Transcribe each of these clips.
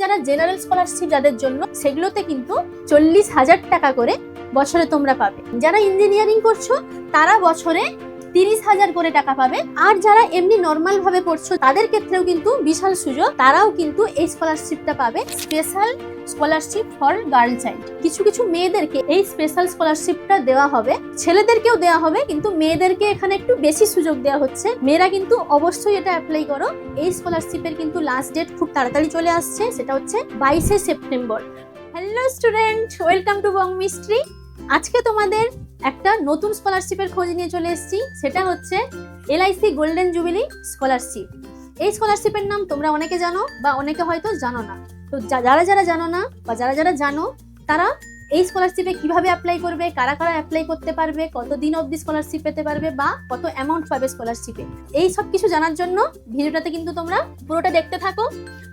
যারা general scholarship যাদের জন্য, সেগুলোতে কিন্তু চল্লিশ হাজার টাকা করে বছরে তোমরা পাবে। যারা ইঞ্জিনিয়ারিং করছ, তারা বছরে তিরিশ হাজার করে টাকা পাবে। আর যারা এমনি নর্মাল ভাবে পড়ছো, তাদের ক্ষেত্রেও কিন্তু বিশাল সুযোগ। তারাও কিন্তু এই স্কলারশিপটা পাবে। Special scholarship for girl child কিছু কিছু মেয়েদেরকে এই স্পেশাল স্কলারশিপটা দেওয়া হবে। ছেলেদেরকেও দেওয়া হবে, কিন্তু মেয়েদেরকে এখানে একটু বেশি সুযোগ দেওয়া হচ্ছে। মেয়েরা কিন্তু অবশ্যই এটা অ্যাপ্লাই করো। এই স্কলারশিপের কিন্তু লাস্ট ডেট খুব তাড়াতাড়ি চলে আসছে, সেটা হচ্ছে বাইশে September. Hello student welcome to Bong mystery আজকে তোমাদের একটা নতুন স্কলারশিপের খোঁজ নিয়ে চলে এসেছি। সেটা হচ্ছে এলআইসি গোল্ডেন জুবিলি স্কলারশিপ। এই স্কলারশিপের নাম তোমরা অনেকে জানো বা অনেকে হয়তো জানো না। তো যারা যারা জানো না বা যারা যারা জানো, তারা এই স্কলারশিপে কীভাবে অ্যাপ্লাই করবে, কারা কারা অ্যাপ্লাই করতে পারবে কত দিন অবধি স্কলারশিপ পেতে পারবে বা কত অ্যামাউন্ট পাবে স্কলারশিপে। এই সব কিছু জানার জন্য ভিডিওটাতে কিন্তু তোমরা পুরোটা দেখতে থাকো।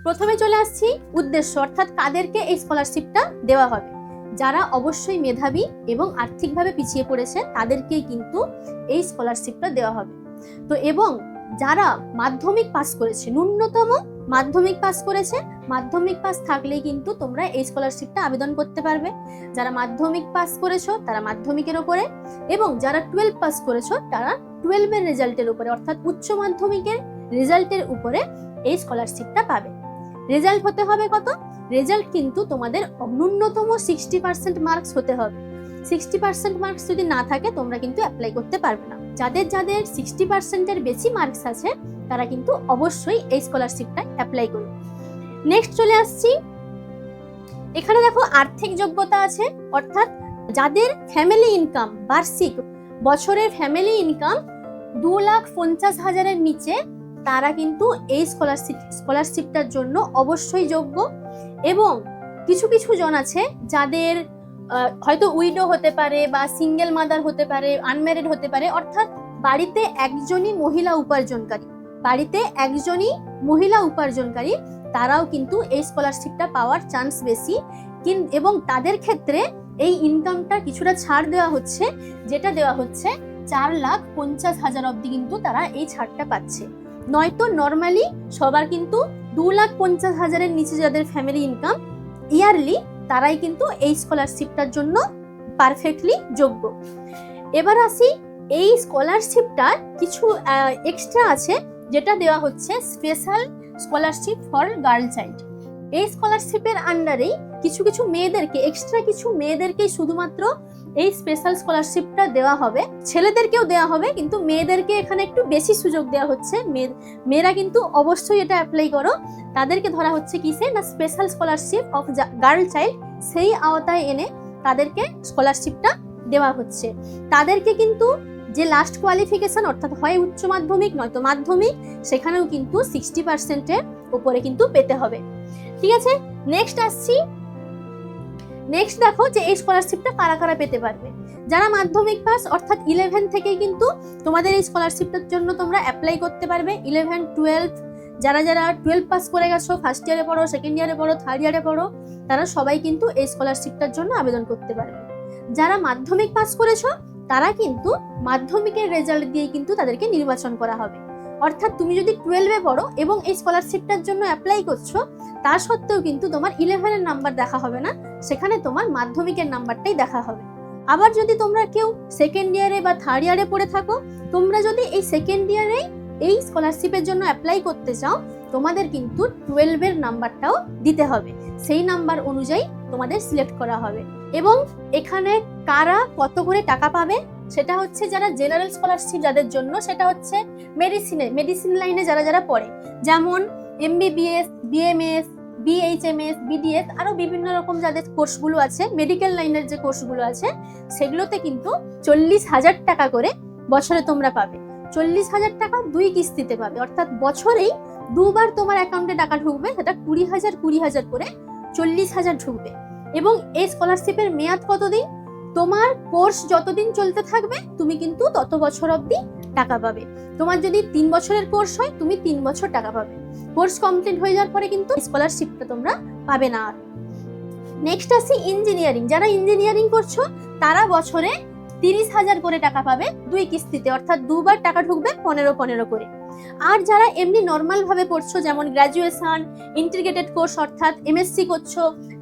প্রথমে চলে আসছি উদ্দেশ্য, অর্থাৎ কাদেরকে এই স্কলারশিপটা দেওয়া হবে। যারা অবশ্যই মেধাবী এবং আর্থিকভাবে পিছিয়ে পড়েছে, তাদেরকেই কিন্তু এই স্কলারশিপটা দেওয়া হবে। তো এবং যারা মাধ্যমিক পাস করেছে, ন্যূনতম মাধ্যমিক পাস করেছে, মাধ্যমিক পাস থাকলেই কিন্তু তোমরা এই স্কলারশিপটা আবেদন করতে পারবে। যারা মাধ্যমিক পাস করেছ, তারা মাধ্যমিকের উপরে এবং যারা টুয়েলভ পাস করেছ, তারা টুয়েলভের রেজাল্টের উপরে, অর্থাৎ উচ্চ মাধ্যমিকের রেজাল্টের উপরে এই স্কলারশিপটা পাবে। রেজাল্ট হতে হবে কত? রেজাল্ট কিন্তু তোমাদের ন্যূনতম সিক্সটি পার্সেন্ট মার্কস হতে হবে। সিক্সটি পার্সেন্ট মার্কস যদি না থাকে, তোমরা কিন্তু অ্যাপ্লাই করতে পারবে না। যাদের যাদের সিক্সটি পার্সেন্টের বেশি মার্কস আছে, তারা কিন্তু অবশ্যই এই স্কলারশিপটা অ্যাপ্লাই করবে। নেক্সট চলে আসছি। এখানে দেখো আর্থিক যোগ্যতা আছে, অর্থাৎ যাদের ফ্যামিলি ইনকাম বার্ষিক বছরের ফ্যামিলি ইনকাম দু লাখ পঞ্চাশ হাজারের নিচে, তারা কিন্তু এই স্কলারশিপ স্কলারশিপটার জন্য অবশ্যই যোগ্য। এবং কিছু কিছু জন আছে যাদের হয়তো উইডো হতে পারে বা সিঙ্গেল মাদার হতে পারে, আনম্যারিড হতে পারে, অর্থাৎ বাড়িতে একজনই মহিলা উপার্জনকারী। বাড়িতে একজনই মহিলা উপার্জনকারী, তারাও কিন্তু এই স্কলারশিপটা পাওয়ার চান্স বেশি। কিন- এবং তাদের ক্ষেত্রে এই ইনকামটা কিছুটা ছাড় দেওয়া হচ্ছে, যেটা দেওয়া হচ্ছে চার লাখ পঞ্চাশ হাজার অবধি কিন্তু তারা এই ছাড়টা পাচ্ছে। নয়তো নর্মালি সবার কিন্তু দু লাখ পঞ্চাশ হাজারের নিচে যাদের ফ্যামিলি ইনকাম ইয়ারলি তারাই কিন্তু এই স্কলারশিপটার জন্য পারফেক্টলি যোগ্য। এবার আসি এই স্কলারশিপটার কিছু এক্সট্রা আছে, যেটা দেওয়া হচ্ছে special scholarship for girl child এই স্কলারশিপের আন্ডারেই কিছু কিছু মেয়েদেরকে এক্সট্রা কিছু মেয়েদেরকেই শুধুমাত্র এই স্পেশাল স্কলারশিপটা দেওয়া হবে। ছেলেদেরকেও দেওয়া হবে, কিন্তু মেয়েদেরকে এখানে একটু বেশি সুযোগ দেওয়া হচ্ছে। মেয়ে- মেয়েরা কিন্তু অবশ্যই এটা অ্যাপ্লাই করো। তাদেরকে ধরা হচ্ছে কিসে? না special scholarship of girl child সেই আওতায় এনে তাদেরকে স্কলারশিপটা দেওয়া হচ্ছে। তাদেরকে কিন্তু যে লাস্ট কোয়ালিফিকেশন অর্থাৎ হয় উচ্চ মাধ্যমিক, নয়তো মাধ্যমিক, সেখানেও কিন্তু সিক্সটি পার্সেন্টের উপরে কিন্তু পেতে হবে। ঠিক আছে? নেক্সট আসছি নেক্সট দেখো যে এই স্কলারশিপটা কারা কারা পেতে পারবে? যারা মাধ্যমিক পাস অর্থাৎ ইলেভেন থেকেই কিন্তু তোমাদের এই স্কলারশিপটার জন্য তোমরা অ্যাপ্লাই করতে পারবে। ইলেভেন টুয়েলভ যারা যারা টুয়েলভ পাস করে গেছো ফার্স্ট ইয়ারে পড়ো সেকেন্ড ইয়ারে পড়ো থার্ড ইয়ারে পড়ো, তারা সবাই কিন্তু এই স্কলারশিপটার জন্য আবেদন করতে পারবে। যারা মাধ্যমিক পাস করেছ, তারা কিন্তু মাধ্যমিকের রেজাল্ট দিয়ে কিন্তু তাদেরকে নির্বাচন করা হবে। অর্থাৎ তুমি যদি টুয়েলভে পড়ো এবং এই স্কলারশিপটার জন্য অ্যাপ্লাই করছ তা সত্ত্বেও কিন্তু তোমার ইলেভেনের নাম্বার দেখা হবে না, সেখানে তোমার মাধ্যমিকের নাম্বারটাই দেখা হবে। আবার যদি তোমরা কেউ সেকেন্ড ইয়ারে বা থার্ড ইয়ারে পড়ে থাকো, তোমরা যদি এই সেকেন্ড ইয়ারে এই স্কলারশিপের জন্য অ্যাপ্লাই করতে চাও, তোমাদের কিন্তু টুয়েলভের নাম্বারটাও দিতে হবে। সেই নাম্বার অনুযায়ী তোমাদের সিলেক্ট করা হবে। এবং এখানে কারা কত করে টাকা পাবে, সেটা হচ্ছে যারা জেনারেল স্কলারশিপ যাদের জন্য, সেটা হচ্ছে মেডিসিনে মেডিসিন লাইনে যারা যারা পড়ে। যেমন এমবিবিএস বিএমএস বিএইচএমএস বিডিএস আরও বিভিন্ন রকম যাদের কোর্সগুলো আছে মেডিকেল লাইনের যে কোর্সগুলো আছে, সেগুলোতে কিন্তু চল্লিশ হাজার টাকা করে বছরে তোমরা পাবে। চল্লিশ হাজার টাকা দুই কিস্তিতে পাবে। অর্থাৎ বছরেই দুবার তোমার অ্যাকাউন্টে টাকা ঢুকবে, সেটা কুড়ি হাজার কুড়ি হাজার করে চল্লিশ হাজার ঢুকবে। এবং এই স্কলারশিপের মেয়াদ কতদিন? তোমার কোর্স যতদিন চলতে থাকবে, তুমি কিন্তু তত বছর অবধি টাকা পাবে। তোমার যদি তিন বছরের কোর্স হয়, তুমি তিন বছর টাকা পাবে। কোর্স কমপ্লিট হয়ে যাওয়ার পরে কিন্তু স্কলারশিপটা তোমরা পাবে না আর। নেক্সট আসি ইঞ্জিনিয়ারিং যারা ইঞ্জিনিয়ারিং করছ, তারা বছরে তিরিশ হাজার করে টাকা পাবে দুই কিস্তিতে, অর্থাৎ দুবার টাকা ঢুকবে পনেরো পনেরো করে। আর যারা এমনি নর্মাল ভাবে পড়ছো, যেমন গ্র্যাজুয়েশন ইন্টিগ্রেটেড কোর্স অর্থাৎ এমএসসি করছ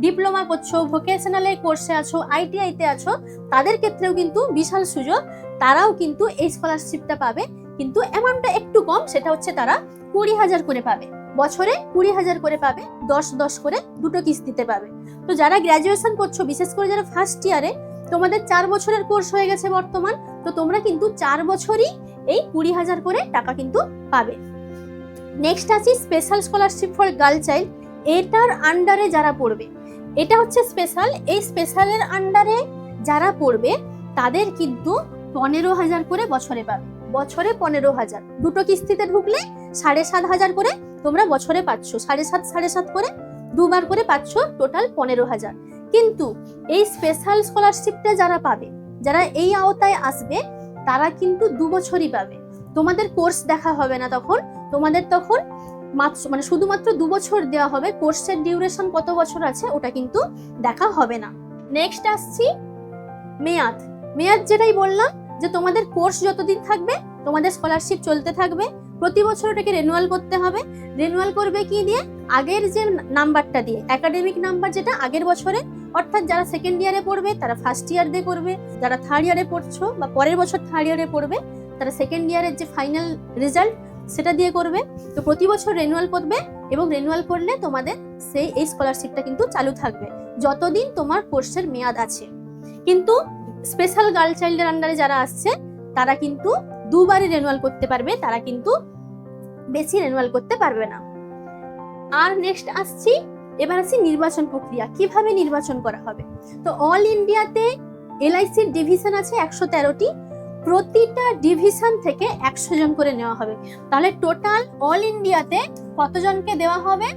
ডিপ্লোমা করছ ভোকেশনালের কোর্সে আছো আইটিআইতে আছো, তাদের ক্ষেত্রেও কিন্তু বিশাল সুযোগ। তারাও কিন্তু এই স্কলারশিপটা পাবে। কিন্তু অ্যামাউন্টটা একটু কম, সেটা হচ্ছে তারা কুড়ি হাজার করে পাবে। বছরে কুড়ি হাজার করে পাবে, দশ দশ করে দুটো কিস্তিতে পাবে। তো যারা গ্র্যাজুয়েশন করছ, বিশেষ করে যারা ফার্স্ট ইয়ারে তোমাদের চার বছরের কোর্স হয়ে গেছে বর্তমান, তো তোমরা কিন্তু চার বছরই এই কুড়ি হাজার করে টাকা কিন্তু পাবে। নেক্সট আসি special scholarship for girl child এটার আন্ডারে যারা পড়বে, এটা হচ্ছে স্পেশাল এই স্পেশালের আন্ডারে যারা পড়বে, তাদের কিন্তু পনেরো হাজার করে বছরে পাবে। বছরে পনেরো হাজার। দুটো কিস্তিতে ঢুকলে সাড়ে সাত হাজার করে তোমরা বছরে পাচ্ছ। সাড়ে সাত সাড়ে সাত করে দুবার করে পাচ্ছ টোটাল পনেরো হাজার। কিন্তু এই স্পেশাল স্কলারশিপটা যারা পাবে, যারা এই আওতায় আসবে তারা কিন্তু দু বছরই পাবে। তোমাদের কোর্স দেখা হবে না তখন। তোমাদের তখন মাত্র মানে শুধুমাত্র দু বছর দেওয়া হবে। কোর্সের ডিউরেশন কত বছর আছে ওটা কিন্তু দেখা হবে না। নেক্সট আসছি মেয়াদ। মেয়াদ যেটাই বললাম, যে তোমাদের কোর্স যতদিন থাকবে, তোমাদের স্কলারশিপ চলতে থাকবে, প্রতি বছর ওটাকে রেনুয়াল করতে হবে। রেনুয়াল করবে কি দিয়ে? আগের যে নাম্বারটা দিয়ে একাডেমিক নাম্বার যেটা আগের বছরে অর্থাৎ যারা সেকেন্ড ইয়ারে পড়বে, তারা ফার্স্ট ইয়ার দিয়ে করবে। যারা থার্ড ইয়ারে পড়ছো বা পরের বছর থার্ড ইয়ারে পড়বে, তারা সেকেন্ড ইয়ারের যে ফাইনাল রেজাল্ট সেটা দিয়ে করবে। তো প্রতি বছর রেনুয়াল করবে এবং রেনুয়াল করলে তোমাদের সেই, এই স্কলারশিপটা কিন্তু চালু থাকবে। যতদিন তোমার কোর্সের মেয়াদ আছে। কিন্তু স্পেশাল গার্ল চাইল্ডের আন্ডারে যারা আসছে, তারা কিন্তু দুবারই রেনুয়াল করতে পারবে, তারা কিন্তু বেশি রেনুয়াল করতে পারবে না। আর নেক্সট আসছি এবার আসছি নির্বাচন প্রক্রিয়া, কীভাবে নির্বাচন করা হবে? তো অল ইন্ডিয়াতে এলআইসির ডিভিশন আছে একশো তেরোটি, প্রতিটা ডিভিশন থেকে একশো জন করে নেওয়া হবে। তাহলে টোটাল অল ইন্ডিয়াতে কতজনকে দেওয়া হবে?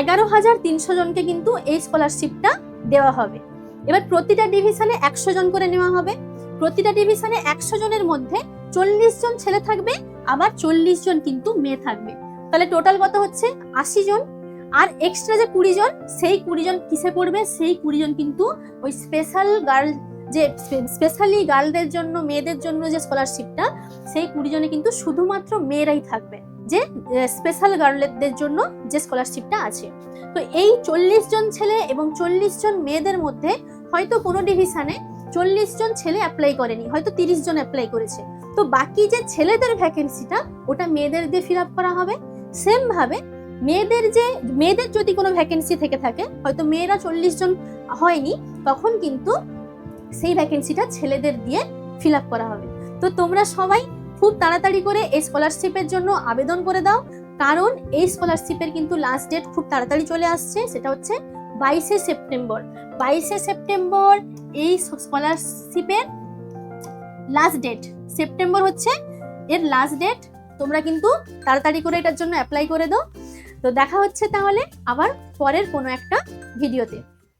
এগারো হাজার তিনশো জনকে কিন্তু এই স্কলারশিপটা দেওয়া হবে। এবার প্রতিটা ডিভিশনে একশো জন করে নেওয়া হবে। প্রতিটা ডিভিশনে একশো জনের মধ্যে চল্লিশ জন ছেলে থাকবে, আবার চল্লিশ জন কিন্তু মেয়ে থাকবে। তাহলে টোটাল কত হচ্ছে? আশি জন। আর এক্সট্রা যে কুড়ি জন, সেই কুড়ি জন কিসে পড়বে? সেই কুড়ি জন কিন্তু ওই স্পেশাল গার্ল যে স্পেশালি গার্লদের জন্য, মেয়েদের জন্য যে স্কলারশিপটা সেই কুড়ি জনে কিন্তু শুধুমাত্র মেয়েরাই থাকবে। যে স্পেশাল গার্লদের জন্য যে স্কলারশিপটা আছে। তো এই চল্লিশ জন ছেলে এবং চল্লিশ জন মেয়েদের মধ্যে হয়তো কোনো ডিভিশনে চল্লিশ জন ছেলে অ্যাপ্লাই করেনি, হয়তো তিরিশ জন অ্যাপ্লাই করেছে। তো বাকি যে ছেলেদের ভ্যাকেন্সিটা ওটা মেয়েদের দিয়ে ফিল আপ করা হবে। সেম ভাবে মেয়েদের যে, মেয়েদের যদি কোনো ভ্যাকেন্সি থেকে থাকে, হয়তো মেয়েরা চল্লিশ জন হয়নি, তখন কিন্তু সেই ভ্যাকেন্সিটা ছেলেদের দিয়ে ফিল আপ করা হবে। তো তোমরা সবাই খুব তাড়াতাড়ি করে এই স্কলারশিপের জন্য আবেদন করে দাও, কারণ এই স্কলারশিপের কিন্তু লাস্ট ডেট খুব তাড়াতাড়ি চলে আসছে, সেটা হচ্ছে বাইশে সেপ্টেম্বর। বাইশে সেপ্টেম্বর এই স্কলারশিপের লাস্ট ডেট সেপ্টেম্বর হচ্ছে এর লাস্ট ডেট তোমরা কিন্তু তাড়াতাড়ি করে এটার জন্য অ্যাপ্লাই করে দাও। তো দেখা হচ্ছে তাহলে আবার পরের কোনো একটা ভিডিওতে